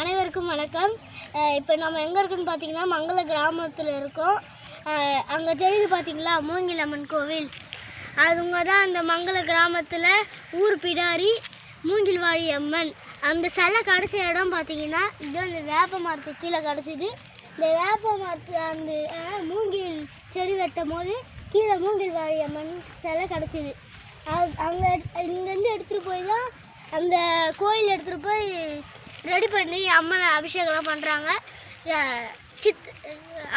அனைவருக்கும் வணக்கம். இப்போ நம்ம எங்கே இருக்குன்னு பார்த்தீங்கன்னா மங்கள கிராமத்தில் இருக்கோம். அங்கே தெரியுது பார்த்தீங்களா மூங்கில் அம்மன் கோவில். அதுங்க தான் அந்த மங்கள கிராமத்தில் ஊர் பிடாரி மூங்கில்வாழி அம்மன். அந்த சிலை கடைசி இடம் பார்த்தீங்கன்னா இது அந்த வேப்ப மரத்துக்கு கீழே கிடச்சிது. இந்த வேப்ப மரத்து அந்த மூங்கில் செடி வெட்டும் போது கீழே மூங்கில்வாழி அம்மன் சிலை கிடச்சிது. அங்கே இங்கேருந்து எடுத்துகிட்டு போய் தான் அந்த கோயில் எடுத்துகிட்டு போய் ரெடி பண்ணி அம்மனை அபிஷேகம்லாம் பண்ணுறாங்க சித்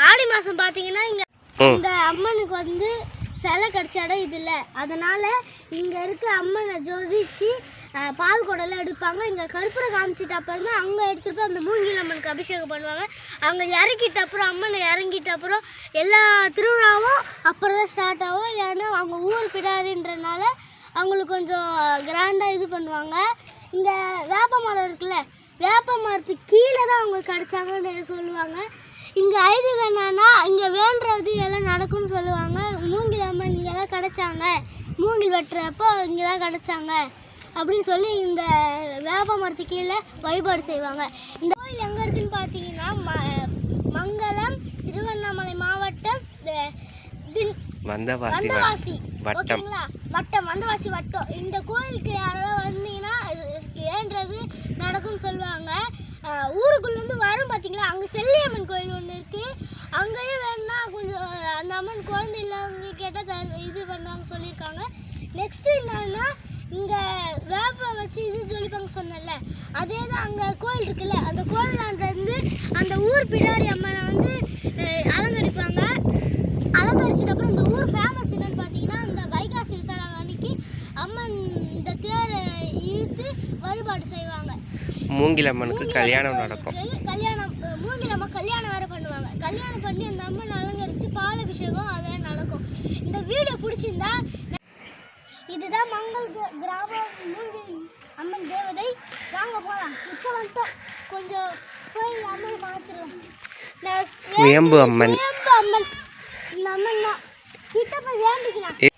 ஆடி மாதம் பார்த்தீங்கன்னா இங்கே. இந்த அம்மனுக்கு வந்து சிலை கிடச்ச இடம் இது இல்லை. அதனால் இங்கே இருக்க அம்மனை ஜோதிச்சு பால் குடம்லாம் எடுப்பாங்க. இங்கே கற்பூரை காமிச்சிட்ட அப்புறம் தான் அங்கே எடுத்துகிட்டு போய் அந்த மூங்கில் அம்மனுக்கு அபிஷேகம் பண்ணுவாங்க. அங்கே இறக்கிட்ட அப்புறம் அம்மனை இறங்கிட்ட அப்புறம் எல்லா திருவிழாவும் அப்புறம் தான் ஸ்டார்ட் ஆகும். இல்லைன்னா அவங்க ஊர் பிடாரின்றனால அவங்களுக்கு கொஞ்சம் கிராண்டாக இது பண்ணுவாங்க. இங்கே வேப்ப மரம் இருக்குல்ல வேப்ப மரத்துக்கு கீழே தான் அவங்க கிடச்சாங்கன்னு சொல்லுவாங்க. இங்கே ஐதீகம் என்னன்னா இங்கே வேண்டுறது எல்லாம் நடக்கும்னு சொல்லுவாங்க. மூங்கில் அம்மன் இங்கே தான் கிடச்சாங்க. மூங்கில் வெட்டுறப்போ இங்கே தான் கிடச்சாங்க. அப்படின்னு சொல்லி இந்த வேப்ப மரத்துக்கு கீழே வழிபாடு செய்வாங்க. இந்த கோயில் எங்கே இருக்குன்னு பார்த்தீங்கன்னா ம மங்களம் திருவண்ணாமலை மாவட்டம் தின் வந்தவாசி வட்டம். ஓகேங்களா? வட்டம் வந்தவாசி வட்டம். இந்த கோயிலுக்கு யாராவது வந்தீங்கன்னா இது வேண்டது நடக்கும்னு சொல்லுவாங்க. ஊருக்குள்ளேருந்து வரும் பார்த்தீங்களா அங்கே செல்லியம்மன் கோயில் ஒன்று இருக்குது அங்கேயும் வேணும்னா கொஞ்சம் அந்த அம்மன் குழந்தை இல்லாதவங்க கேட்டால் தரு இது பண்ணுவாங்க சொல்லியிருக்காங்க. நெக்ஸ்ட்டு என்னன்னா இங்கே வேப்பை வச்சு இது ஜொலிப்பாங்க சொன்னேன்ல. அதே தான் அங்கே கோயில் இருக்குல்ல அந்த கோயிலாண்டருந்து அந்த ஊர் பிடாரி அம்மனை வந்து அலங்கரிப்பாங்க. அலங்கரிச்சதுக்கப்புறம் இந்த ஊர் ஃபேமஸ் என்னன்னு பார்த்தீங்கன்னா இந்த வைகாசி விசாலம் அன்னைக்கு அம்மன் இந்த தேரை இழுத்து வழிபாடு செய்வாங்க. மூங்கில் அம்மனுக்கு கல்யாணம் நடக்கும். கல்யாணம் மூங்கிலம்மா கல்யாணம் வேற பண்ணுவாங்க. கல்யாணம் பண்ணி அந்த அம்மன் அலங்கரித்து பால் அபிஷேகம் அதெல்லாம் நடக்கும். இந்த வீடியோ பிடிச்சிருந்தா இதுதான் மங்கள் கிர- கிராம மூங்கில் அம்மன் தேவதை. வாங்க போகலாம் இப்போ வந்துட்டோம். கொஞ்சம் கோயில் அம்மன் பார்த்துருவோம். நான் சுயம்பு அம்மன். சுயம்பு அம்மன். இந்த அம்மன் தான். கிட்ட போய் வேண்டிக்கலாம்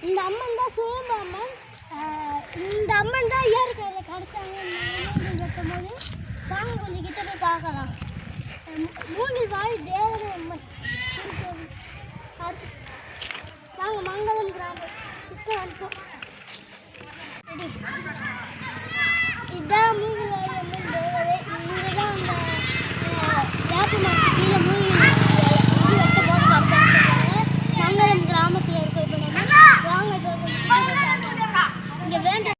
இந்த அம்மன் தான் சுயம்பு அம்மன். இந்த அம்மன் தான் இயற்கையில் கிடைச்சாங்க கட்டும்போது வாங்க கொஞ்சம் கிட்ட போய் பார்க்கலாம். மூங்கில் வாழ் தேவதை அம்மன். நாங்கள் மங்களம் கிராமம். இப்போ வந்துட்டோம்.